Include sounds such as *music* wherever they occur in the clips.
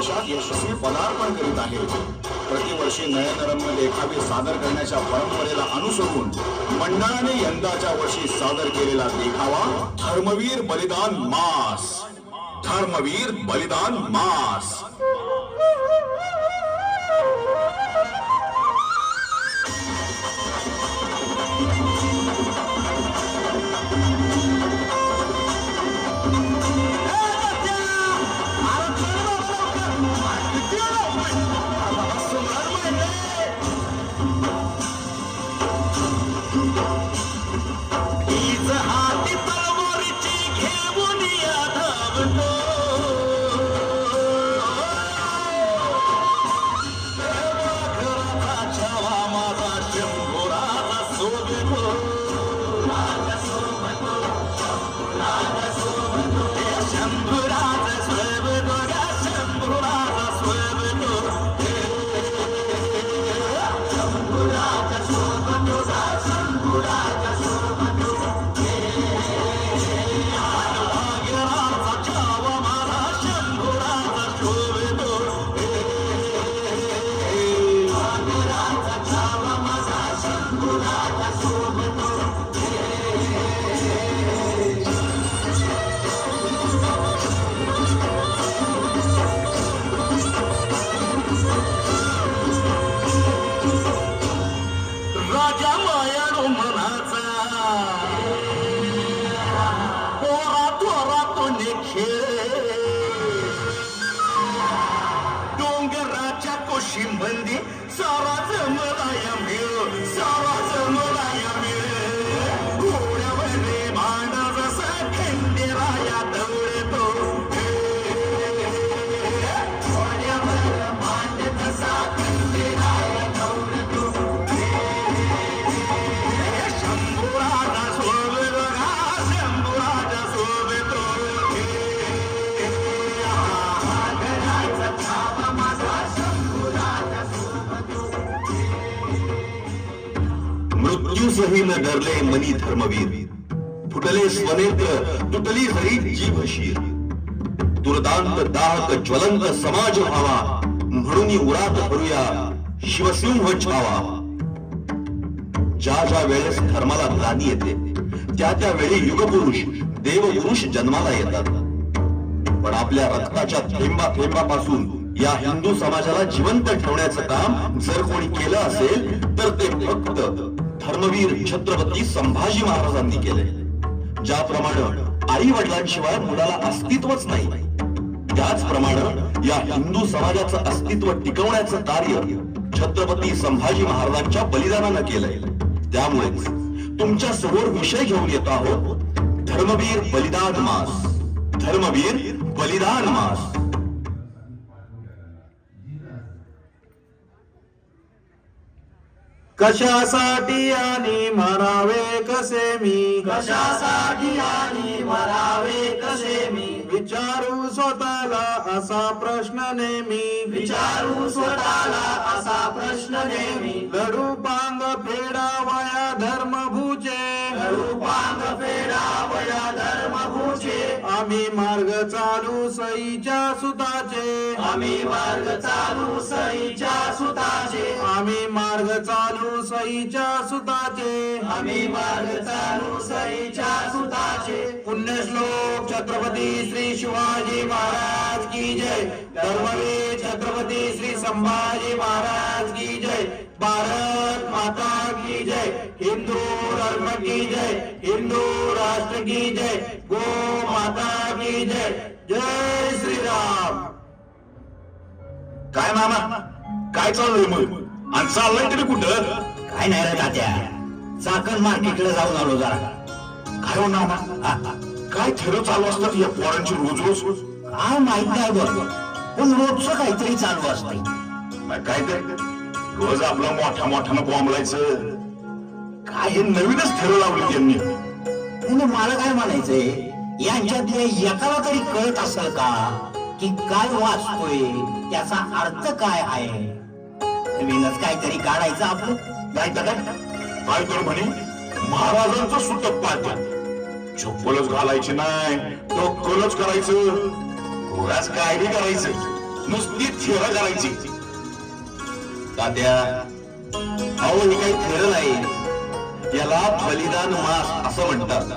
वर्षात यशस्वी पदार्पण करीत आहे प्रतिवर्षी नयनरम्य देखावे सादर करण्याच्या परंपरेला अनुसरून मंडळाने यंदाच्या वर्षी सादर केलेला देखावा धर्मवीर बलिदान मास. धर्मवीर बलिदान मास. न धरले मनी धर्मवीर. फुटले स्वनेत्र तुटली हरी जीभ शीर. दुर्दांत दाहक ज्वलंत समाज व्हावा म्हणून उरात भरूया शिवसिंह छावा. ज्या ज्या वेळेस धर्माला ग्लानी येते त्या त्या वेळी युगपुरुष देवपुरुष जन्माला येतात. पण आपल्या रक्ताच्या थेंबा थेंबापासून या हिंदू समाजाला जिवंत ठेवण्याचं काम जर कोणी केलं असेल तर ते फक्त धर्मवीर छत्रपती संभाजी महाराजांनी केले. ज्याप्रमाणे आई वडिलांशिवाय मुलाला अस्तित्वच नाही. त्याचप्रमाणे या हिंदू समाजाचं अस्तित्व टिकवण्याचं कार्य छत्रपती संभाजी महाराजांच्या बलिदानानं केलंय. त्यामुळेच तुमच्यासमोर विषय घेऊन येत आहोत. धर्मवीर बलिदान मास. धर्मवीर बलिदान मास. कशासाठी आणि मरावे कसे मी? कशासाठी आणि मरावे कसे मी? विचारू स्वतःला असा प्रश्न नेहमी. विचारू स्वतःला असा प्रश्न नेहमी. लढू पांग फेडावया धर्मभूचे मार्ग चालू सईच्या सुताचे. आम्ही मार्ग चालू सईच्या सुताचे. आम्ही मार्ग चालू सईच्या सुताचे. आम्ही मार्ग चालू सईच्या सुताचे. पुण्यश्लोक छत्रपती श्री शिवाजी महाराज की जय. धर्मवीर छत्रपती श्री संभाजी महाराज की जय. भारत माता की जय। हिंदू धर्म की जय। हिंदू राष्ट्र की जय। गो माता की जय। जय श्रीराम। काय मामा? काय चाललंय मग? आणि चाललंय तरी कुठं? काय नाही रे तात्या. चाकण मार्केटला जाऊन आलो जरा. काय हो नामा हा, हा. काय थेरं चालू असतात या पोरांची रोज रोज? काय माहीत नाही बघ पण रोजचं काहीतरी चालू असतंय मग काय ते रोज आपलं मोठ्या मोठ्यानं बोंबलायचं काय हे नवीनच थेरं लावली त्यांनी. म्हणजे मला काय म्हणायचंय? यांच्यातल्या एकाला तरी कळत असेल का की काय वाचतोय? त्याचा अर्थ काय आहे? नवीनच काहीतरी काढायचं आपलं. नाही तर काय? काय तर म्हणे? महाराजांचं सुतक पाहत्या चप्पलच घालायची नाही डोक्कलच करायचं. उगाच काय नाही करायचं? नुसती थेर करायची. तात्या अहो हे काही खरं नाही. याला बलिदान मास असं म्हणतात.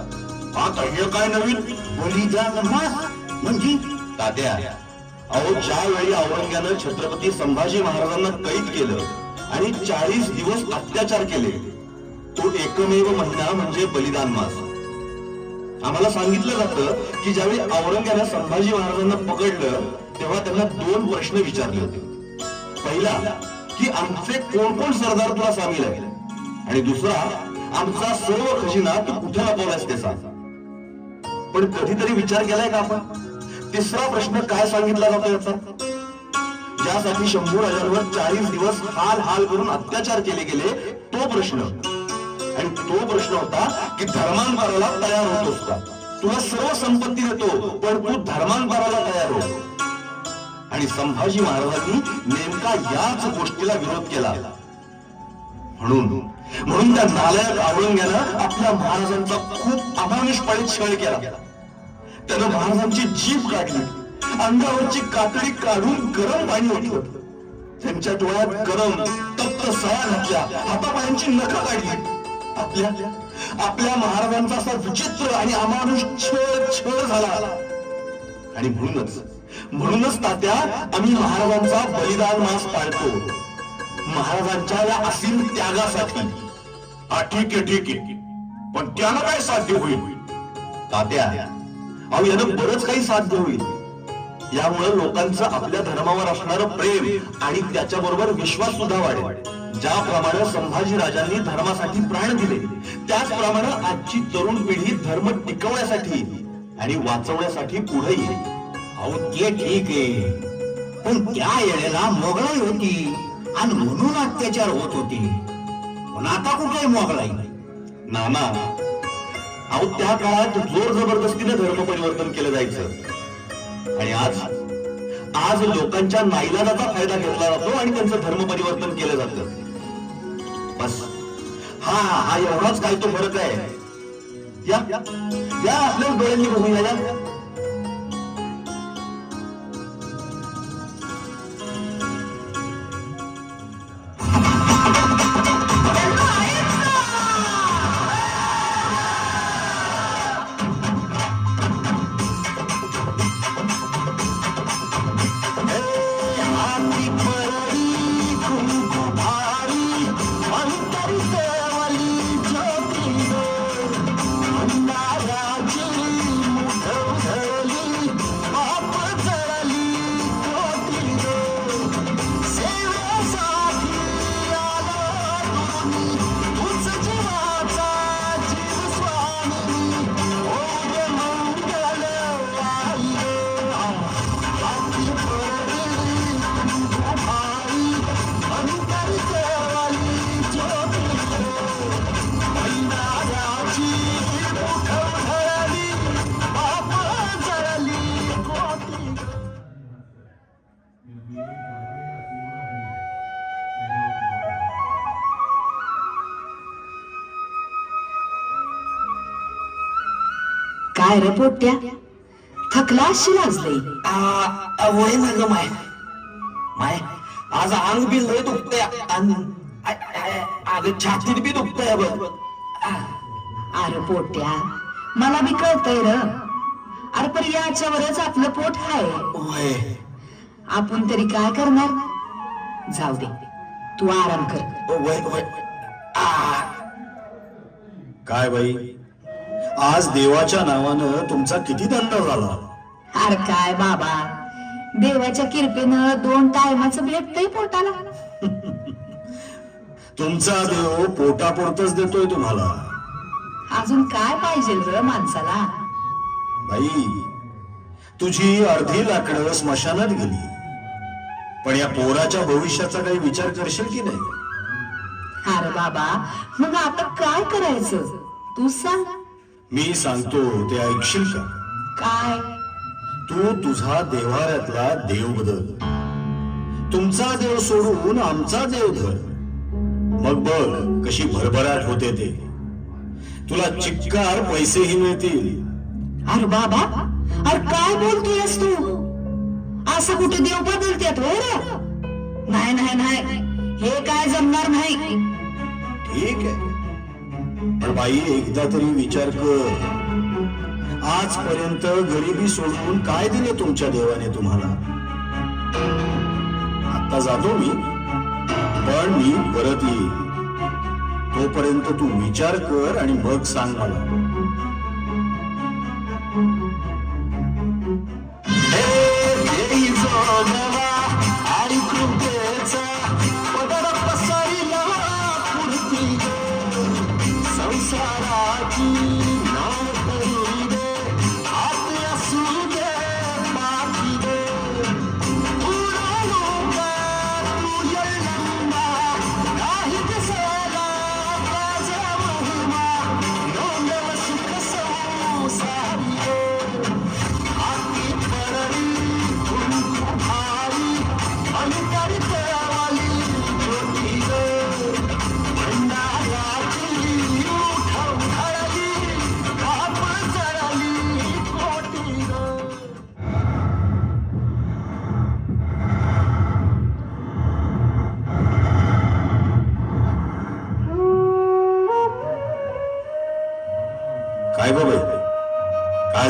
आता हे काय नवीन? बलिदान मास? म्हणजे? तात्या अहो ज्या वेळी औरंग्यानं छत्रपती संभाजी महाराजांना कैद केलं आणि चाळीस दिवस अत्याचार केले तो एकमेव महिना म्हणजे बलिदान मास. आम्हाला सांगितलं जातं की ज्यावेळी औरंग्यानं संभाजी महाराजांना पकडलं तेव्हा त्यांना दोन प्रश्न विचारले होते. पहिला की आमचे कोण कोण सरदार तुला सामील आहे आणि दुसरा आमचा सर्व खजिना तू कुठे लपवलास ते सांग पण कधीतरी विचार केलाय का आपण? तिसरा प्रश्न काय सांगितला जातो याचा? ज्यासाठी शंभर हजारवर चाळीस दिवस हाल हाल करून अत्याचार केले गेले तो प्रश्न. आणि तो प्रश्न होता की धर्मांतराला तयार होतोस का? तुला सर्व संपत्ती देतो पण तू धर्मांतराला तयार होतो आणि संभाजी महाराजांनी नेमका याच गोष्टीला विरोध केला. म्हणून म्हणून त्या नालायक औरंग्यानं आपल्या महाराजांचा खूप अमानुषपणे छळ केला. त्यानं महाराजांची जीभ काढली. अंगावरची कातडी काढून गरम पाणी ओढलं त्यांच्या डोळ्यात गरम तप्त सया घातल्या. हातापायांची नख काढली. आपल्या आपल्या महाराजांचा असा विचित्र आणि अमानुष छळ छळ झाला. आणि म्हणूनच म्हणूनच तात्या आम्ही महाराजांचा बलिदान मास पाळतो. महाराजांच्या या असीम त्यागासाठी. हा ठीक आहे ठीक आहे. पण त्याला काय साध्य होईल? तात्या अहो यानं बरंच काही साध्य होईल. यामुळे लोकांचं आपल्या धर्मावर असणारं प्रेम आणि त्याच्याबरोबर विश्वास सुद्धा वाढेल. ज्याप्रमाणे संभाजी राजांनी धर्मासाठी प्राण दिले त्याचप्रमाणे आजची तरुण पिढी धर्म टिकवण्यासाठी आणि वाचवण्यासाठी पुढे येईल. अहो ते ठीक. आहे पण त्या येळेला मोगलाई होती आणि म्हणून अत्याचार होत होते. पण आता कुठे मोगलाई? नाना अहो त्या काळात जोर जबरदस्तीने धर्म परिवर्तन केलं जायचं. आणि आज आज लोकांच्या नाईलाजाचा फायदा घेतला जातो आणि त्यांचं धर्म परिवर्तन केलं जात. बस हा हा एवढाच काय तो फरक आहे. या या आपल्याच डोळ्यांनी बघूया या काय रे पोट्या? थकला अशी लाजले वय ना ग माय. माय आज अंग बी लय दुखतंय. आणि अगं छातीत बी दुखतंय बघ. अरे पोट्या मला बी कळतंय र. अरे पण याच्यावरच आपलं पोट आहे आपण तरी काय करणार? जाऊ दे. तू आराम कर. वय वय आ. काय बाई? आज देवाच्या नावानं तुमचा किती दंड झाला? अरे काय बाबा देवाच्या किरपेनं दोन टायमाचं भेटतंय पोटाला. *laughs* तुमचा देव पोटापुरतच देतोय तुम्हाला. अजून काय पाहिजे र माणसाला? बाई तुझी अर्धी लाकडं स्मशानात गेली. पण या पोराच्या भविष्याचा काही विचार करशील की नाही? अरे बाबा मग आता काय करायचं? तू सांग. मी सांगतो ते ऐकशील का? काय? तू तुझा देव्हाऱ्यातला देव बदल. तुमचा देव सोडून आमचा देव धर. मग बघ कशी भरभराट होते ते. तुला चिक्कार पैसेही मिळतील. अरे बाबा अरे काय बोलतोयस तू? असं कुठे देव बदलतात होय रे? नाही नाही नाही. हे काय जमणार नाही. ठीक आहे. बाई एकदा तरी विचार कर. आजपर्यंत गरिबी सोडून काय दिले तुमच्या देवाने तुम्हाला? आता जातो मी पण मी परत येईल तोपर्यंत तू विचार कर आणि मग सांग मला.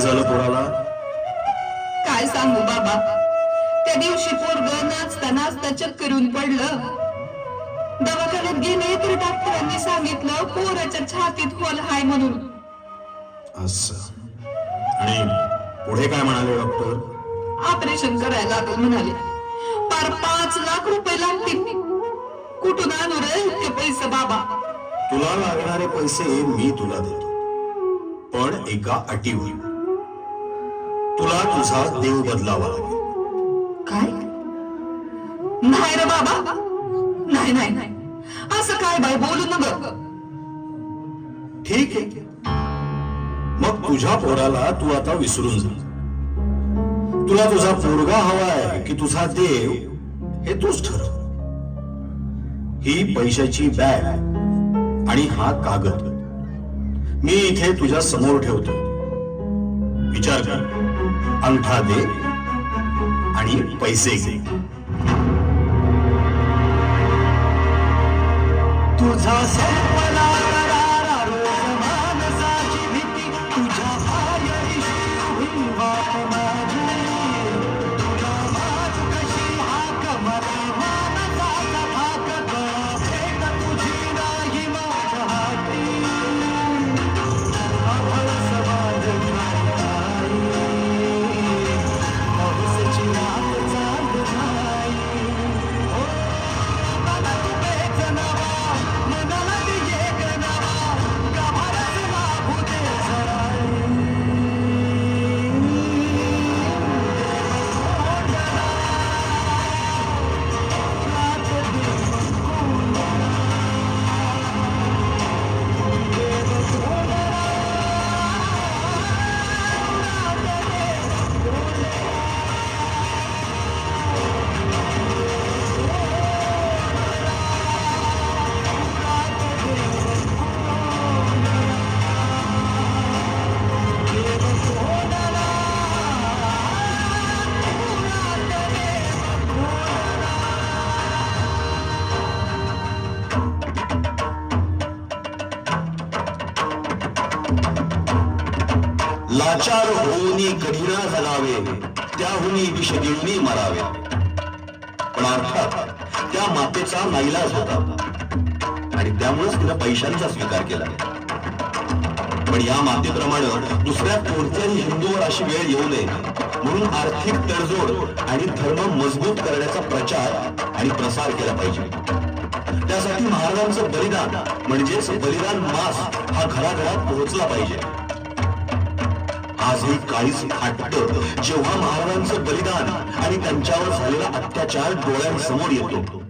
झालं पोराला काय सांगू बाबा? त्या दिवशी पोरग नाचता नाचता चक्करून पडलं. दवाखान्यात गेले तर डॉक्टरांनी सांगितलं पोराच्या छातीत होल हाय म्हणून. असं. आणि पुढे काय म्हणाले डॉक्टर? ऑपरेशन करायला लागेल म्हणाले. पार पाच लाख रुपये लागतील. कुठून आणू रे इतके पैसे बाबा? तुला लागणारे पैसे मी तुला देतो. पण एका अटीवर तुला तुझा देव बदलावा लागेल. काय? नाही रे बाबा. नाही नाही नाही. असं काय बाय बोलू नग ठीक आहे. मग तुझ्या पोराला तू आता विसरून जा. तुला तुझा पोरगा हवाय की तुझा देव हे तूच ठरव. ही पैशाची बॅग आणि हा कागद. मी इथे तुझ्या समोर ठेवतो. विचार कर. अंगठा दे आणि पैसे घे. तुझा संपला होऊनी कठीणा झालावे त्याहुनी विष गिळूनी मरावे. पण अर्थात त्या मातेचा नाईलाज होता. आणि त्यामुळेच तिला पैशांचा स्वीकार केला. पण या मातेप्रमाणे दुसऱ्या कोणत्याही हिंदूवर अशी वेळ येऊ नये. म्हणून आर्थिक तडजोड आणि धर्म मजबूत करण्याचा प्रचार आणि प्रसार केला पाहिजे. त्यासाठी महाराजांचं बलिदान म्हणजेच बलिदान मास हा घराघरात पोहोचला पाहिजे. आजही काहीच फाटत. जेव्हा महाराजांचं बलिदान आणि त्यांच्यावर झालेला अत्याचार डोळ्यांसमोर येतो.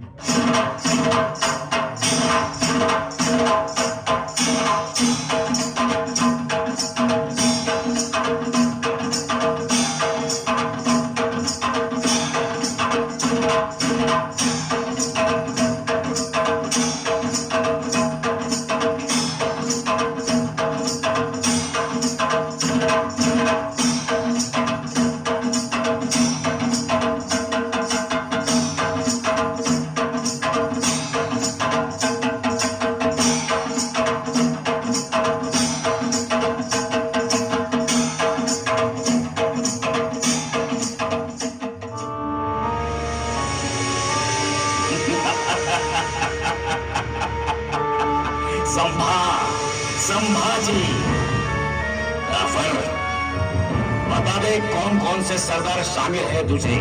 शामिल है तुझे।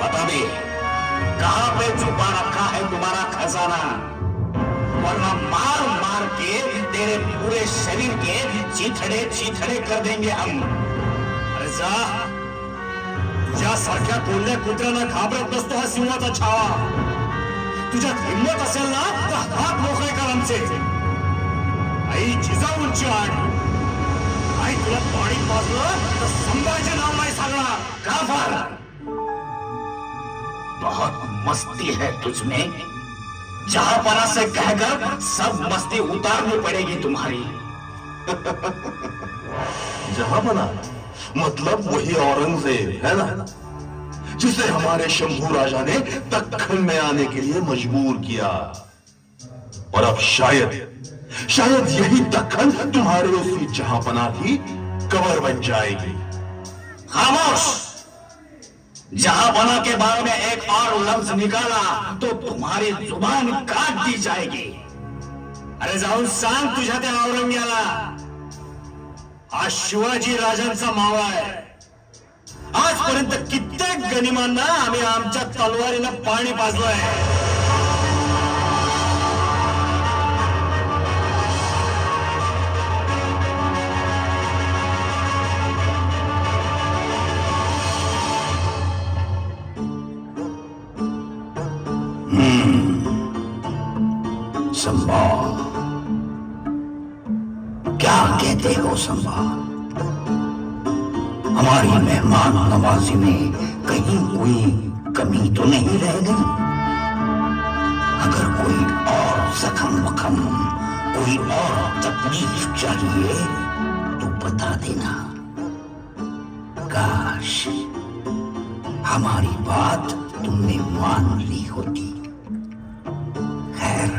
बता दे कहां पे छुपा रखा है तुम्हारा खजाना? वरना मार मार के तेरे पूरे शरीर के चीथड़े चीथड़े कर देंगे हम। अरे जा तुझ्यासारख्या कोल्ह्या कुत्र्याला घाबरत नसतो हा सिंहाचा छावा। तुझ्यात हिंमत असेल ना तर हात मोकळे कर आमचे। आई जिजाऊंची आठ आई तुला पाणी पाजलं तर संभाजी नाव नाही सांगणार. का फार? बहुत मस्ती है तुझमें। जहापना से कहकर सब मस्ती उतारनी पड़ेगी तुम्हारी। *laughs* जहापना मतलब वही औरंगज़ेब है ना? जिसे हमारे शंभू राजा ने दक्खन में आने के लिए मजबूर किया। और अब शायद शायद यही दखल तुम्हारे उसी जहापना की कवर बन जाएगी। खामोश! जहापना के बारे में एक और लफ्ज निकाला तो तुम्हारी जुबान काट दी जाएगी। अरे जाऊन सांग तुझ्या त्या औरंग्याला हा शिवाजी राजांचा मावा आहे आजपर्यंत कित्येक गनिमांना आम्ही आमच्या तलवारीनं पाणी पाजलं आहे हो संभा। हमारी मेहमान नवाजी में कहीं कोई कमी तो नहीं रह गई। अगर कोई और जख्म वखम कोई और तकलीफ़ चाहिए तो बता देना। काश हमारी बात तुमने मान ली होती। खैर,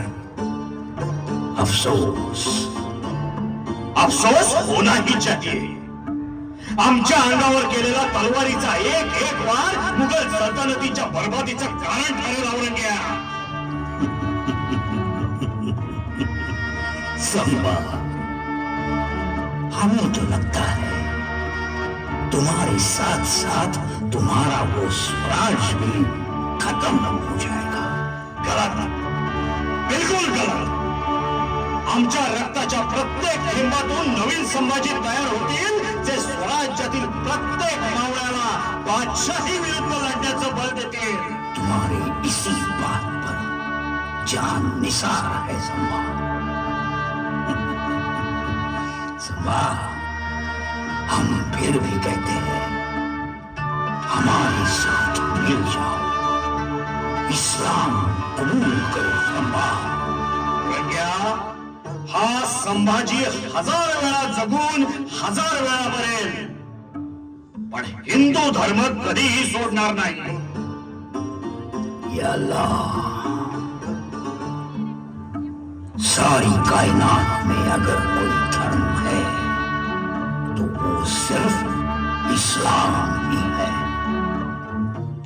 अफसोस। अफसोस होना ही चाहिए आमच्या अंगावर केलेला तलवारीचा एक एक वार मुघल सल्तनतीच्या बरबादीचं कारण ठरेल औरंग्या. संभा हमें तो लगता है. तुम्हारे साथ साथ तुम्हारा वो स्वराज भी खत्म हो जाएगा. गलत बिलकुल गलत. आमच्या रक्ताच्या प्रत्येक थेंबातून नवीन संभाजी तयार होतील जे स्वराज्यातील प्रत्येक मावळ्याला बादशाही विरुद्ध लढण्याचं बळ देतील. तुम्हारे इसी बात पर जान निसार है संभा संभा हम फिर भी कहते हैं हमारे साथ मिल जाओ। इस्लाम कबूल करो संभा प्रज्ञा हा संभाजी हजार वेळा जगून हजार वेळा मरेल. पण हिंदू धर्म कधीही सोडणार नाही. या अल्लाह सारी कायनात में अगर कोई धर्म है तो वो सिर्फ इस्लाम ही है।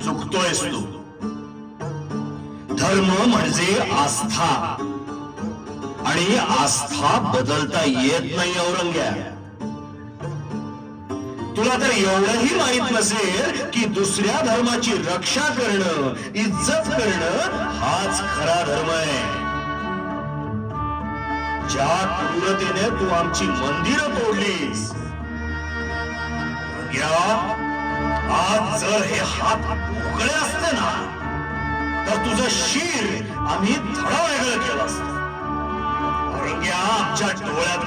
चुकतोयस तू. धर्म म्हणजे आस्था. आणि आस्था बदलता येत नाही औरंग्या. तुला तर एवढंही माहीत नसेल की दुसऱ्या धर्माची रक्षा करणं इज्जत करणं हाच खरा धर्म आहे. ज्या क्रूरतेने तू आमची मंदिरं तोडलीस आज जर हे हात उकळे असते ना तर तुझं शिर आम्ही थडा वेगळं केलं असतं. औरंग्या आमच्या डोळ्यात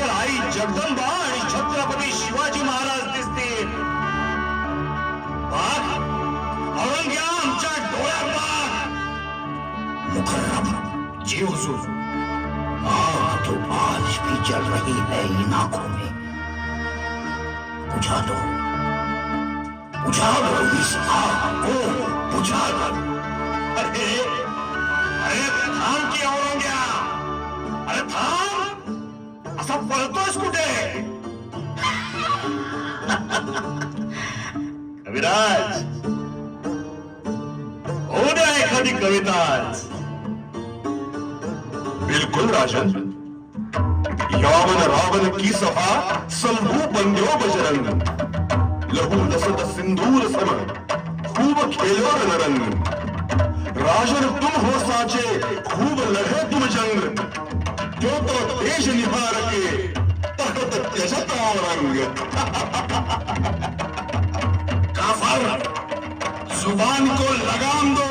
तर आई जगदंबा आणि छत्रपती शिवाजी महाराज दिसतील. बघ, औरंग्या आमच्या डोळ्यात आग तो आज भी जल रही है इन में. बुझा दो इस आग को, बुझा दो. अरे अरे थांब की औरंग्या. अरे थांब. असा पळतोस कुठे? *laughs* कविराज. होऊ एखादी कविताच बिलकुल राजन. यावन रावण की सभा संभू बंद्यो बजरंग. लहू लसत सिंदूर सम खूब खेलो नरंग राजन, तुम हो साचे, खूब लड़े तुम जंग। क्यों तो देश निहार के तखत त्यजता रंग। *laughs* काफर, ज़ुबान को लगाम दो।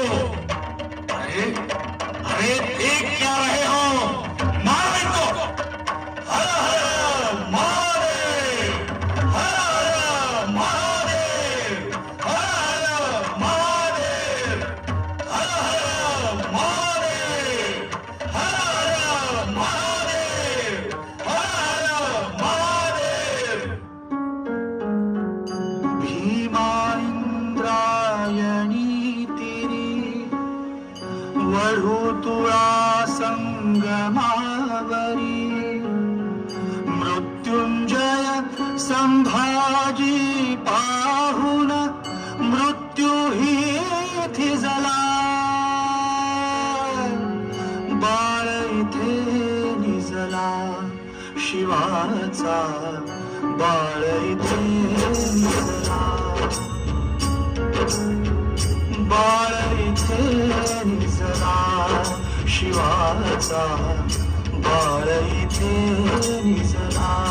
अरे अरे, देख क्या रहे हो?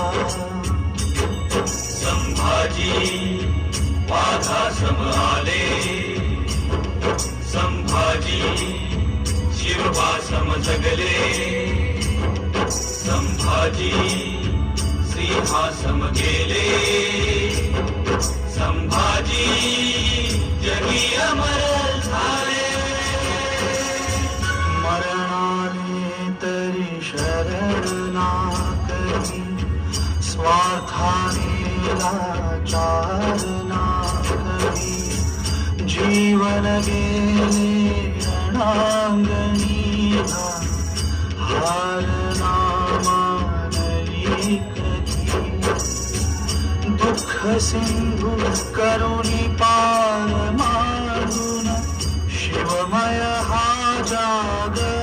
संभाजी संभाजी वाघासम आले संभाजी शिवभासम जगले. संभाजी सिंहासम गेले. संभाजी जगी अमर स्वार्थाने लाचार ना करी जीवन गेले रणांगणी हार ना मानली कधी दुःख सिंधू करुणी पार मारून शिवमय हा जागर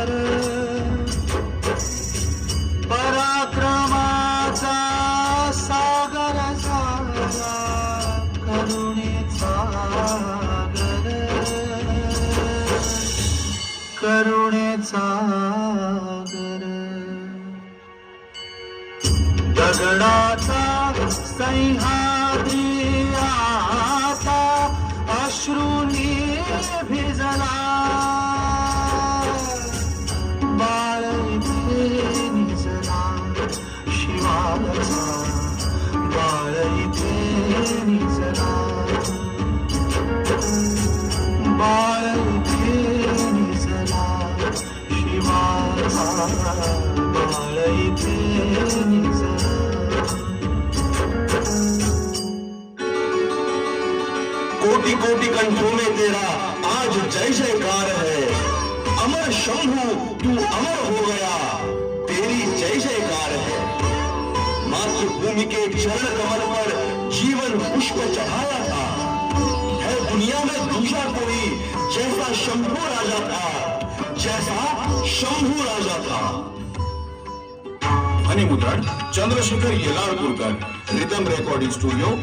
कोटि कोटि कंठों में तेरा आज जय जयकार है। अमर शंभु, तू अमर हो गया। तेरी जय जयकार है। मातृभूमि के चरण कमल पर पुष्प चढ़ाया था। है दुनिया में दूसरा कोई जैसा शंभु राजा था जैसा शंभु राजा था। ध्वनिमुद्रण Chandrashekhar Yelalpurkar rhythm recording studio